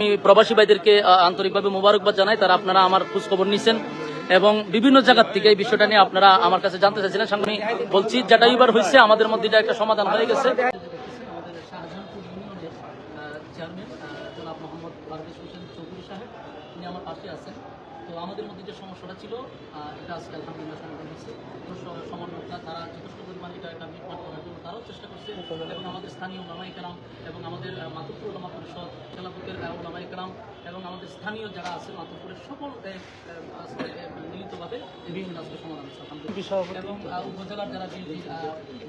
আমি প্রবাসী ভাইদেরকে আন্তরিকভাবে মোবারকবাদ জানাই। তারা আপনারা আমার খোঁজ খবর নিছেন এবং বিভিন্ন জায়গার থেকে এই বিষয়টা নিয়ে আপনারা আমার কাছে জানতে চাইছিলেন। আমি বলছি, যেটা এবার হয়েছে আমাদের মধ্যে একটা সমাধান হয়ে গেছে। আমাদের মধ্যে যে সমস্যাটা ছিল এটা আজকে আলহামদুলিল্লাহ তারা যথেষ্ট পরিমাণে এটা একটা চেষ্টা করছে এবং আমাদের স্থানীয় ওলামাই কেরাম এবং আমাদের মাতুপুর ওলামা পরিষদ খেলাফতের ওলামাই কেরাম এবং আমাদের স্থানীয় যারা আছে মাতুপুরের সকল মিলিতভাবে বিভিন্ন আজকে সমাধান এবং উপজেলার যারা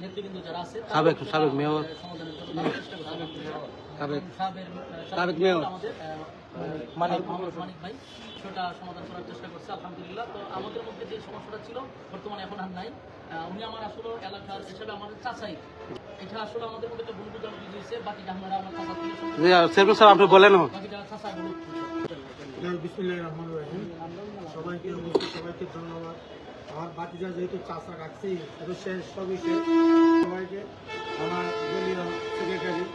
নেতৃবৃন্দ যারা আছে সাবেক- সাবেক মেয়র। সমাধানের জন্য চেষ্টা করছে সাবেক- সাবেক- মেয়র। আমাদের মানিক মানিক ভাই সেটা সমাধান করার চেষ্টা করছে আলহামদুলিল্লাহ। তো আমাদের মধ্যে যে সমস্যাটা ছিল বর্তমানে এখন আর নাই। উনি আমার আসলে এলাকার হিসেবে আমাদের চাচাই। এটা আসলে আমাদের মধ্যে একটা ভুল বুঝাবুঝি হয়েছে বাকি আমরা আমার চাচা থেকে সাহেব আপনি বলেন। বাকি যারা চাচা বিসমুল্লাহ রহমান রহিম। সবাইকে সবাইকে ধন্যবাদ। আমার বাতিজা যেহেতু চাষা রাখছি শেষ সবই শেষ। সবাইকে আমার সেক্রেটারি।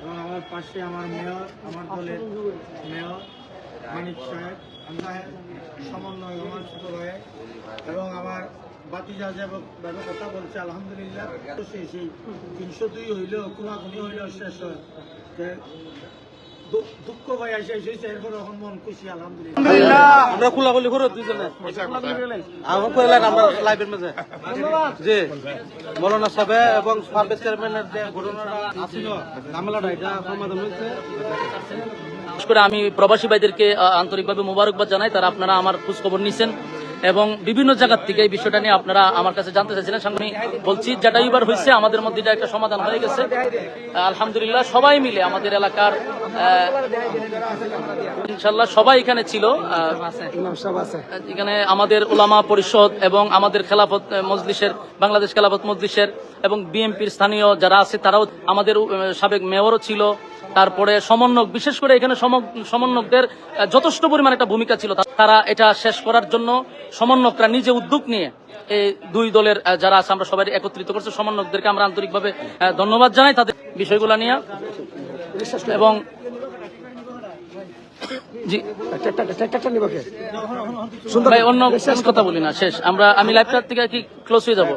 এবং আমার পাশে আমার মেয়র, আমার দলের মেয়র, মানিক সাহেব আমরা সমন্বয় আমার ছোট ভাই এবং আমার বাতিজা যে ভাবে কথা বলছে, আলহামদুলিল্লাহ। সেই তিনশো দুই হইলেও কোনাকুনি হইলেও শেষ হয়। দুঃখ ভাই এসে এসেছে এরপর এখন মন খুশি আলহামদুলিল্লাহ। আমরা খোলাখুলি করে দুজনে আমার কইলেন আমরা লাইভের মাঝে। জি। মৌলানা সাহেব এবং চেয়ারম্যানের যে ঘটনাটা আছিল ঝামেলাটা এটা সমাধান হয়েছে। বিশেষ করে আমি প্রবাসী ভাইদেরকে আন্তরিকভাবে মোবারকবাদ জানাই তারা আপনারা আমার খোঁজ খবর নিছেন। এবং বিভিন্ন জায়গার থেকে এই বিষয়টা নিয়ে আপনারা আমার কাছে জানতে চাইছিলেন। আমি বলছি, যেটা এবার হয়েছে আমাদের মধ্যে এটা একটা সমাধান হয়ে গেছে। আলহামদুলিল্লাহ, সবাই মিলে আমাদের এলাকার ইনশাল্লাহ সবাই এখানে ছিল এখানে আমাদের ওলামা পরিষদ এবং আমাদের খেলাফত মজলিসের, বাংলাদেশ খেলাফত মজলিসের এবং বিএনপির স্থানীয় যারা আছে, তারাও আমাদের সাবেক মেয়রও ছিল। তারপরে সমন্বয়ক, বিশেষ করে এখানে সমন্বয়কদের যথেষ্ট পরিমাণ একটা ভূমিকা ছিল। তারা এটা শেষ করার জন্য সমন্বয়করা নিজে উদ্যোগ নিয়ে এই দুই দলের যারা আছে আমরা সবাই একত্রিত করছে। সমন্বয়কদেরকে আমরা আন্তরিকভাবে ধন্যবাদ জানাই তাদের বিষয়গুলো নিয়ে। এবং অন্য কথা বলি না, শেষ। আমরা, আমি লাইভটার থেকে কি ক্লোজ হয়ে যাব?